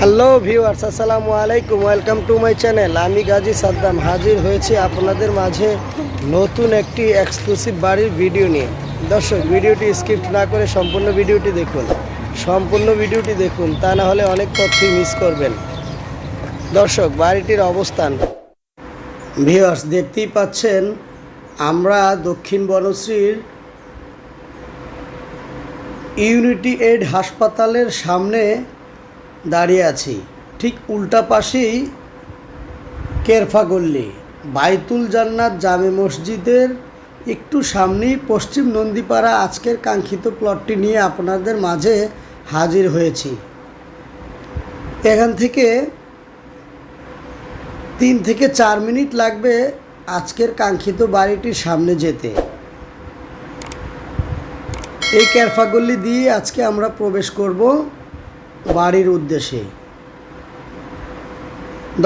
Hello viewers, আসসালামু আলাইকুম, welcome to my channel. আমি গাজী সাদ্দাম হাজির হয়েছি আপনাদের মাঝে নতুন একটি এক্সক্লুসিভ বাড়ির ভিডিও নিয়ে। দর্শক, ভিডিওটি স্কিপ না করে সম্পূর্ণ ভিডিওটি দেখুন। সম্পূর্ণ ভিডিওটি দেখুন, তা না হলে অনেক তথ্যই মিস করবেন। দর্শক, বাড়িটির অবস্থান। ভিউয়ার্স, দেখতেই পাচ্ছেন, আমরা দক্ষিণ বনশ্রীর ইউনিটি এড হাসপাতালের সামনে দাঁড়িয়ে আছি। ঠিক উল্টা পাশেই কেরফাগল্লি বাইতুল জান্নাত জামে মসজিদের একটু সামনেই পশ্চিম নন্দীপাড়া আজকের কাঙ্ক্ষিত প্লটটি নিয়ে আপনাদের মাঝে হাজির হয়েছি। এখান থেকে তিন থেকে চার মিনিট লাগবে আজকের কাঙ্ক্ষিত বাড়িটির সামনে যেতে। এই ক্যারফাগল্লি দিয়ে আজকে আমরা প্রবেশ করব। বাড়ির উদ্দেশ্যে।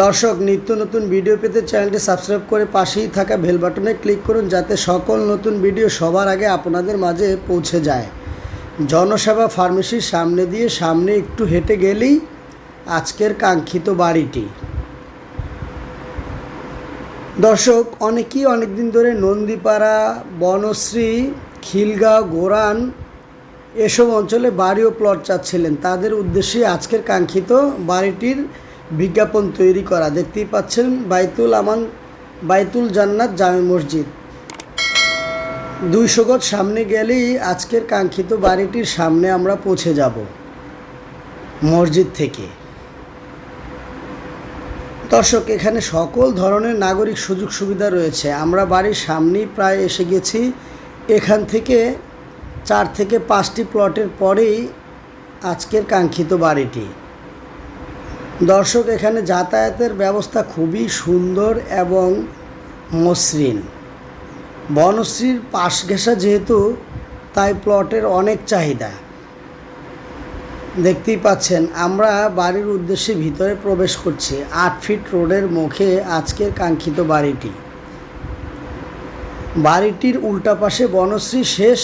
দর্শক, নিত্য নতুন ভিডিও পেতে চ্যানেলটি সাবস্ক্রাইব করে পাশেই থাকা বেল বাটনে ক্লিক করুন যাতে সকল নতুন ভিডিও সবার আগে আপনাদের মাঝে পৌঁছে যায়। জনসেবা ফার্মেসির সামনে দিয়ে সামনে একটু হেঁটে গেলেই আজকের কাঙ্ক্ষিত বাড়িটি। দর্শক, অনেকেই অনেকদিন ধরে নন্দীপাড়া, বনশ্রী, খিলগাঁও, গোরান এসব অঞ্চলে বাড়ি ও প্লট চাচ্ছিলেন। তাদের উদ্দেশ্যে আজকের কাঙ্ক্ষিত বাড়িটির বিজ্ঞাপন তৈরি করা। দেখতেই পাচ্ছেন বাইতুল আমান, বাইতুল জান্নাত জামে মসজিদ। দুইশো গজ সামনে গেলেই আজকের কাঙ্ক্ষিত বাড়িটির সামনে আমরা পৌঁছে যাব মসজিদ থেকে। দর্শক, এখানে সকল ধরনের নাগরিক সুযোগ সুবিধা রয়েছে। আমরা বাড়ির সামনেই প্রায় এসে গেছি। এখান থেকে চার থেকে পাঁচটি প্লটের পরেই আজকের কাঙ্ক্ষিত বাড়িটি। দর্শক, এখানে যাতায়াতের ব্যবস্থা খুবই সুন্দর এবং মসৃণ। বনশ্রীর পাশ ঘেঁষা যেহেতু, তাই প্লটের অনেক চাহিদা। দেখতেই পাচ্ছেন, আমরা বাড়ির উদ্দেশ্যে ভিতরে প্রবেশ করছি, আট ফিট রোডের মুখে আজকের কাঙ্ক্ষিত বাড়িটি। বাড়িটির উল্টা পাশে বনশ্রী শেষ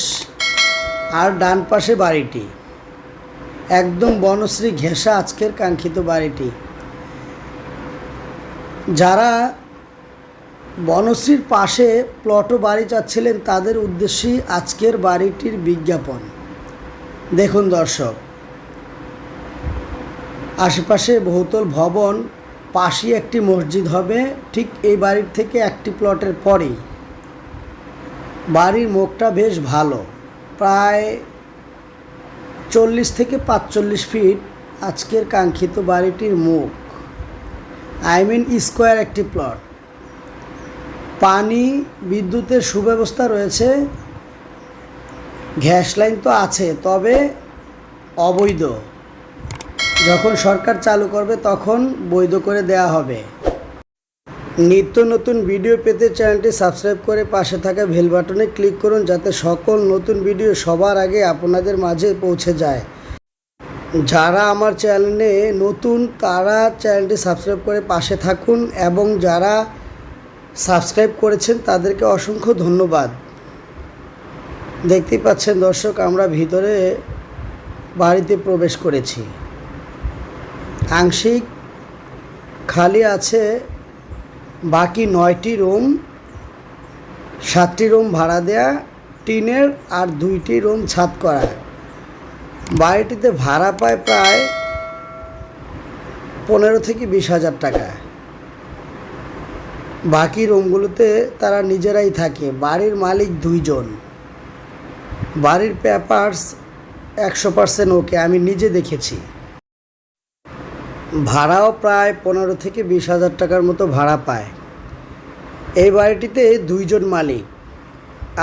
আর ডান পাশে বাড়িটি। একদম বনশ্রী ঘেঁষা আজকের কাঙ্ক্ষিত বাড়িটি। যারা বনশ্রীর পাশে প্লটও বাড়ি চাচ্ছিলেন, তাদের উদ্দেশ্যেই আজকের বাড়িটির বিজ্ঞাপন। দেখুন দর্শক, আশেপাশে বহুতল ভবন, পাশেই একটি মসজিদ হবে, ঠিক এই বাড়ির থেকে একটি প্লটের পরেই। বাড়ির মুখটা বেশ ভালো। প্রায় চল্লিশ থেকে পাঁচচল্লিশ ফিট আজকের কাঙ্ক্ষিত বাড়িটির মুখ। আই মিন স্কোয়ার একটি প্লট পানি, বিদ্যুতের সুব্যবস্থা রয়েছে। গ্যাস লাইন তো আছে, তবে অবৈধ। যখন সরকার চালু করবে, তখন বৈধ করে দেয়া হবে। নিত্য নতুন ভিডিও পেতে চ্যানেলটি সাবস্ক্রাইব করে পাশে থাকা বেল বাটনে ক্লিক করুন যাতে সকল নতুন ভিডিও সবার আগে আপনাদের মাঝে পৌঁছে যায়। যারা আমার চ্যানেলে নতুন, তারা চ্যানেলটি সাবস্ক্রাইব করে পাশে থাকুন এবং যারা সাবস্ক্রাইব করেছেন, তাদেরকে অসংখ্য ধন্যবাদ। দেখতেই পাচ্ছেন দর্শক, আমরা ভিতরে বাড়িতে প্রবেশ করেছি। আংশিক খালি আছে বাকি নয়টি রুম, সাতটি রুম ভাড়া দেয়া, টিনের আর দুইটি রুম ছাদ করা। বাড়িটিতে ভাড়া পায় প্রায় পনেরো থেকে বিশ হাজার টাকা। বাকি রুমগুলোতে তারা নিজেরাই থাকে, বাড়ির মালিক দুইজন। বাড়ির পেপার্স একশো পার্সেন্ট ওকে, আমি নিজে দেখেছি। ভাড়াও প্রায় পনেরো থেকে বিশ হাজার টাকার মতো ভাড়া পায়। এই বাড়িটিতে দুইজন মালিক।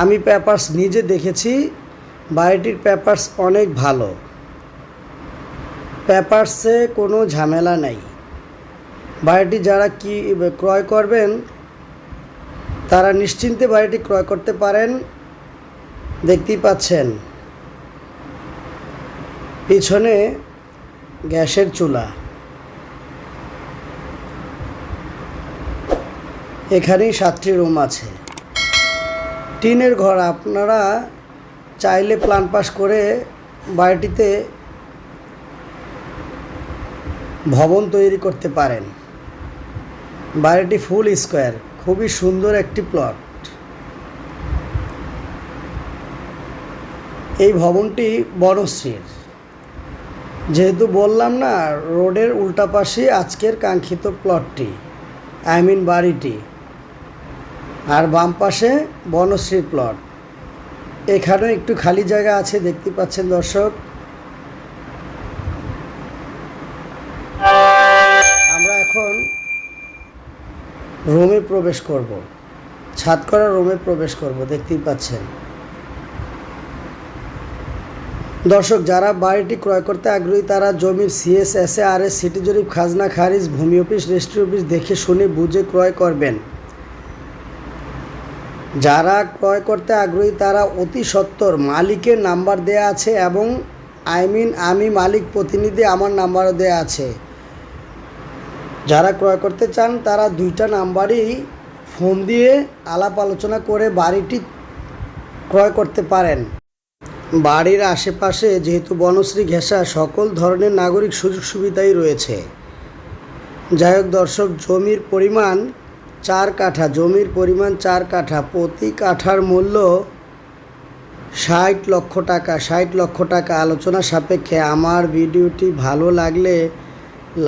আমি পেপার্স নিজে দেখেছি, বাড়িটির পেপার্স অনেক ভালো। পেপার্সে কোনো ঝামেলা নেই। বাড়িটি যারা কি ক্রয় করবেন, তারা নিশ্চিন্তে বাড়িটি ক্রয় করতে পারেন। দেখতেই পাচ্ছেন, পিছনে গ্যাসের চুলা। এখানেই সাতটি রুম আছে। টিনের ঘর আপনারা চাইলে প্ল্যান পাস করে বাড়িটিতে ভবন তৈরি করতে পারেন। বাড়িটি ফুল স্কোয়ার খুবই সুন্দর একটি প্লট এই ভবনটি বনশ্রীর যেহেতু বললাম না, রোডের উল্টা পাশে আজকের কাঙ্ক্ষিত প্লটটি আই মিন বাড়িটি। আর বাম পাশে বনশ্রী প্লট। এখানেও একটু খালি জায়গা আছে, দেখতে পাচ্ছেন দর্শক। আমরা এখন রুমে প্রবেশ করব। ছাদ করা রুমে প্রবেশ করব, দেখতেই পাচ্ছেন। দর্শক, যারা বাড়িটি ক্রয় করতে আগ্রহী, তারা জমির CS S A R S city জরিপ, খাজনা, খারিজ, ভূমি অফিস, রেজিস্ট্রি অফিস দেখে শুনে বুঝে ক্রয় করবেন। যারা ক্রয় করতে আগ্রহী, তারা অতি সত্বর মালিকের নাম্বার দেয়া আছে এবং আই মিন আমি মালিক প্রতিনিধি, আমার নাম্বারও দেয়া আছে। যারা ক্রয় করতে চান, তারা দুইটা নাম্বারই ফোন দিয়ে আলাপ আলোচনা করে বাড়িটি ক্রয় করতে পারেন। বাড়ির আশেপাশে যেহেতু বনশ্রী ঘেঁষা, সকল ধরনের নাগরিক সুযোগ সুবিধাই রয়েছে। যাই হোক, দর্শক, জমির পরিমাণ চার কাঠা, জমির পরিমাণ চার কাঠা, প্রতি কাঠার মূল্য ষাট লক্ষ টাকা। ষাট লক্ষ টাকা আলোচনা সাপেক্ষে। আমার ভিডিওটি ভালো লাগলে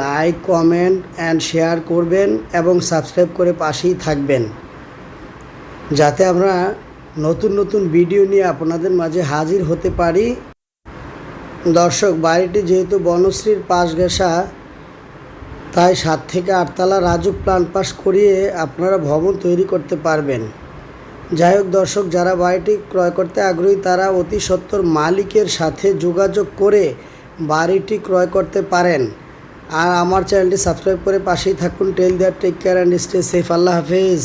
লাইক, কমেন্ট অ্যান্ড শেয়ার করবেন এবং সাবস্ক্রাইব করে পাশেই থাকবেন। যাতে আমরা নতুন নতুন ভিডিও নিয়ে আপনাদের মাঝে হাজির হতে পারি। দর্শক, বাড়িটি যেহেতু বনশ্রীর পাশ ঘেঁষা তাই সাত থেকে আটতলা রাজুক প্ল্যান পাস করিয়ে আপনারা ভবন তৈরি করতে পারবেন। যাই হোক দর্শক, যারা বাড়িটি ক্রয় করতে আগ্রহী, তারা অতি সত্তর মালিকের সাথে যোগাযোগ করে বাড়িটি ক্রয় করতে পারেন। আর আমার চ্যানেলটি সাবস্ক্রাইব করে পাশেই থাকুন। Till there take care and stay safe আল্লাহ হাফেজ।